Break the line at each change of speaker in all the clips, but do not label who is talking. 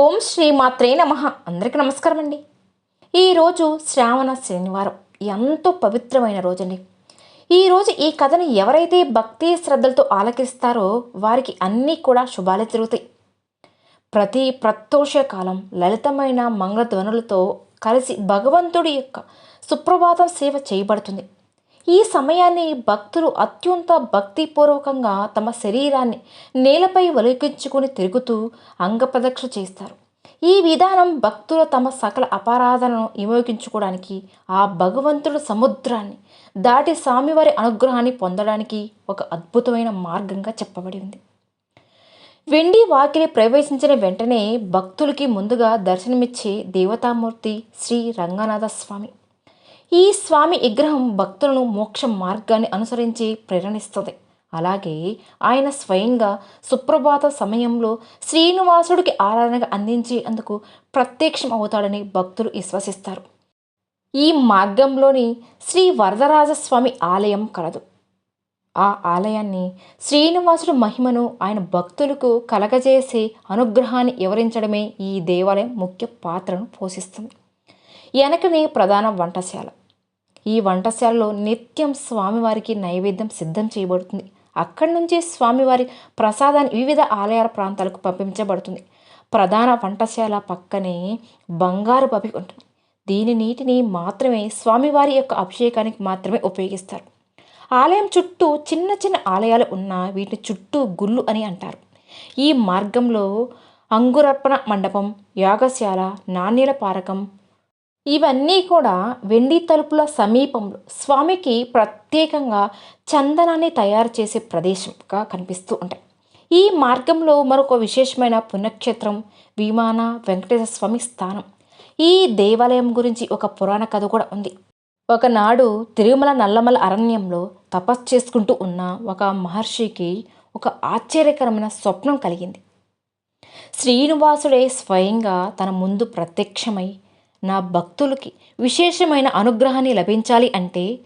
ఓం శ్రీ మాత్రే నమ. అందరికీ నమస్కారం అండి ఈరోజు శ్రావణ శనివారం. ఎంతో పవిత్రమైన రోజండి. ఈరోజు ఈ కథను ఎవరైతే భక్తి శ్రద్ధలతో ఆలకిస్తారో వారికి అన్నీ కూడా శుభాలే తిరుగుతాయి. ప్రతి ప్రత్యక్ష కాలం లలితమైన మంగళధ్వనులతో కలిసి భగవంతుడి యొక్క సుప్రభాతం సేవ చేయబడుతుంది. ఈ సమయాన్ని భక్తులు అత్యంత భక్తిపూర్వకంగా తమ శరీరాన్ని నేలపై వలికించుకుని తిరుగుతూ అంగప్రదక్ష చేస్తారు. ఈ విధానం భక్తులు తమ సకల అపరాధనను విమోగించుకోవడానికి ఆ భగవంతుడు సముద్రాన్ని దాటి స్వామివారి అనుగ్రహాన్ని పొందడానికి ఒక అద్భుతమైన మార్గంగా చెప్పబడి ఉంది. వెండి వాకిలి ప్రవేశించిన వెంటనే భక్తులకి ముందుగా దర్శనమిచ్చే దేవతామూర్తి శ్రీ రంగనాథ స్వామి ఈ స్వామి విగ్రహం భక్తులను మోక్ష మార్గాన్ని అనుసరించి ప్రేరణిస్తుంది. అలాగే ఆయన స్వయంగా సుప్రభాత సమయంలో శ్రీనివాసుడికి ఆరాధనగా అందించి అందుకు ప్రత్యక్షం అవుతాడని భక్తులు విశ్వసిస్తారు. ఈ మార్గంలోని శ్రీ వరదరాజస్వామి ఆలయం కలదు. ఆ ఆలయాన్ని శ్రీనివాసుడు మహిమను ఆయన భక్తులకు కలగజేసే అనుగ్రహాన్ని వివరించడమే ఈ దేవాలయం ముఖ్య పాత్రను పోషిస్తుంది. వెనకనే ప్రధాన వంటశాల. ఈ వంటశాలలో నిత్యం స్వామివారికి నైవేద్యం సిద్ధం చేయబడుతుంది. అక్కడి నుంచి స్వామివారి ప్రసాదాన్ని వివిధ ఆలయాల ప్రాంతాలకు పంపించబడుతుంది. ప్రధాన వంటశాల పక్కనే బంగారు బబి ఉంటుంది. దీని నీటిని మాత్రమే స్వామివారి యొక్క అభిషేకానికి మాత్రమే ఉపయోగిస్తారు. ఆలయం చుట్టూ చిన్న చిన్న ఆలయాలు ఉన్న వీటిని చుట్టూ గుళ్ళు అని అంటారు. ఈ మార్గంలో అంగురర్పణ మండపం యాగశాల నాణ్యల పారకం ఇవన్నీ కూడా వెండి తలుపుల సమీపంలో స్వామికి ప్రత్యేకంగా చందనాన్ని తయారు చేసే ప్రదేశంగా కనిపిస్తూ ఉంటాయి. ఈ మార్గంలో మరొక విశేషమైన పుణ్యక్షేత్రం విమాన వెంకటేశ్వర స్వామి స్థానం. ఈ దేవాలయం గురించి ఒక పురాణ కథ కూడా ఉంది. ఒకనాడు తిరుమల నల్లమల అరణ్యంలో తపస్సు చేసుకుంటూ ఉన్న ఒక మహర్షికి ఒక ఆశ్చర్యకరమైన స్వప్నం కలిగింది. శ్రీనివాసుడే స్వయంగా తన ముందు ప్రత్యక్షమై నా భక్తులకి విశేషమైన అనుగ్రహాన్ని లభించాలి అంటే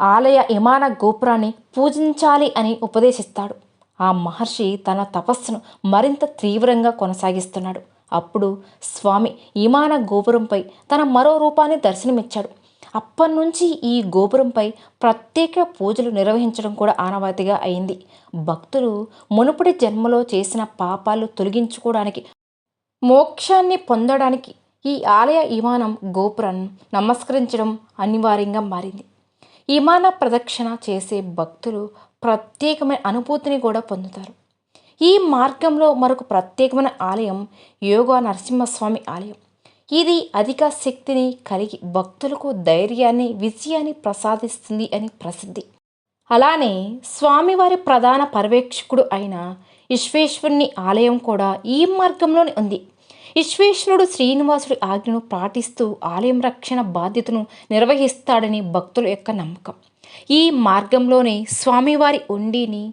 ఆలయ విమాన గోపురాన్ని పూజించాలి అని ఉపదేశిస్తాడు. ఆ మహర్షి తన తపస్సును మరింత తీవ్రంగా కొనసాగిస్తున్నాడు. అప్పుడు స్వామి విమాన గోపురంపై తన మరో రూపాన్ని దర్శనమిచ్చాడు. అప్పటి నుంచి ఈ గోపురంపై ప్రత్యేక పూజలు నిర్వహించడం కూడా ఆనవాతిగా అయింది. భక్తులు మునుపటి జన్మలో చేసిన పాపాలు తొలగించుకోవడానికి మోక్షాన్ని పొందడానికి ఈ ఆలయ విమానం గోపురాన్ని నమస్కరించడం అనివార్యంగా మారింది. విమాన ప్రదక్షిణ చేసే భక్తులు ప్రత్యేకమైన అనుభూతిని కూడా పొందుతారు. ఈ మార్గంలో మరొక ప్రత్యేకమైన ఆలయం యోగా నరసింహస్వామి ఆలయం. ఇది అధిక శక్తిని కలిగి భక్తులకు ధైర్యాన్ని విజయాన్ని ప్రసాదిస్తుంది అని ప్రసిద్ధి. అలానే స్వామివారి ప్రధాన పర్యవేక్షకుడు అయిన విశ్వేశ్వరుని ఆలయం కూడా ఈ మార్గంలోనే ఉంది. విశ్వేశ్వరుడు శ్రీనివాసుడి ఆజ్ఞను పాటిస్తూ ఆలయం రక్షణ బాధ్యతను నిర్వహిస్తాడని భక్తుల యొక్క నమ్మకం. ఈ మార్గంలోనే స్వామివారి ఉండిని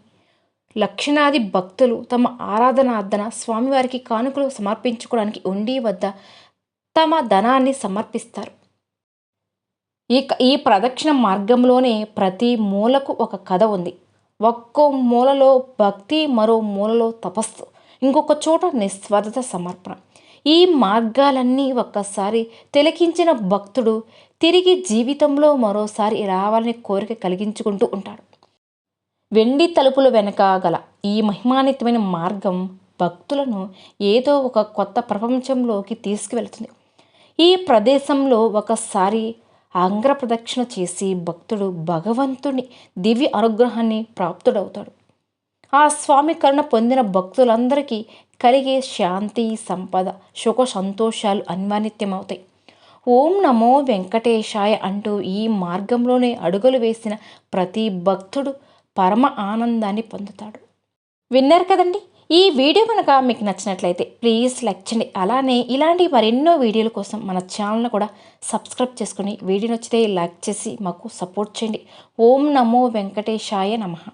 లక్షణాది భక్తులు తమ ఆరాధనార్థన స్వామివారికి కానుకలు సమర్పించుకోవడానికి ఉండి వద్ద తమ ధనాన్ని సమర్పిస్తారు. ఈ ఈ ప్రదక్షిణ మార్గంలోనే ప్రతి మూలకు ఒక కథ ఉంది. ఒక్కో మూలలో భక్తి మరో మూలలో తపస్సు ఇంకొక చోట నిస్వార్థత సమర్పణ. ఈ మార్గాలన్నీ ఒక్కసారి తిలకించిన భక్తుడు తిరిగి జీవితంలో మరోసారి రావాలని కోరిక కలిగించుకుంటూ ఉంటాడు. వెండి తలుపుల వెనక గల ఈ మహిమాన్వితమైన మార్గం భక్తులను ఏదో ఒక కొత్త ప్రపంచంలోకి తీసుకువెళ్తుంది. ఈ ప్రదేశంలో ఒకసారి అంగ్ర ప్రదక్షిణ చేసి భక్తుడు భగవంతుని దివ్య అనుగ్రహాన్ని ప్రాప్తుడవుతాడు. ఆ స్వామి కరుణ పొందిన భక్తులందరికీ కలిగే శాంతి సంపద సుఖ సంతోషాలు అన్వానిత్యమవుతాయి ఓం నమో వెంకటేశాయ అంటూ ఈ మార్గంలోనే అడుగులు వేసిన ప్రతి భక్తుడు పరమ ఆనందాన్ని పొందుతాడు. విన్నారు కదండి? ఈ వీడియో కనుక మీకు నచ్చినట్లయితే ప్లీజ్ లైక్ చేయండి. అలానే ఇలాంటి మరెన్నో వీడియోల కోసం మన ఛానల్ను కూడా సబ్స్క్రైబ్ చేసుకుని వీడియో నచ్చితే లైక్ చేసి మాకు సపోర్ట్ చేయండి. ఓం నమో వెంకటేశాయ నమః.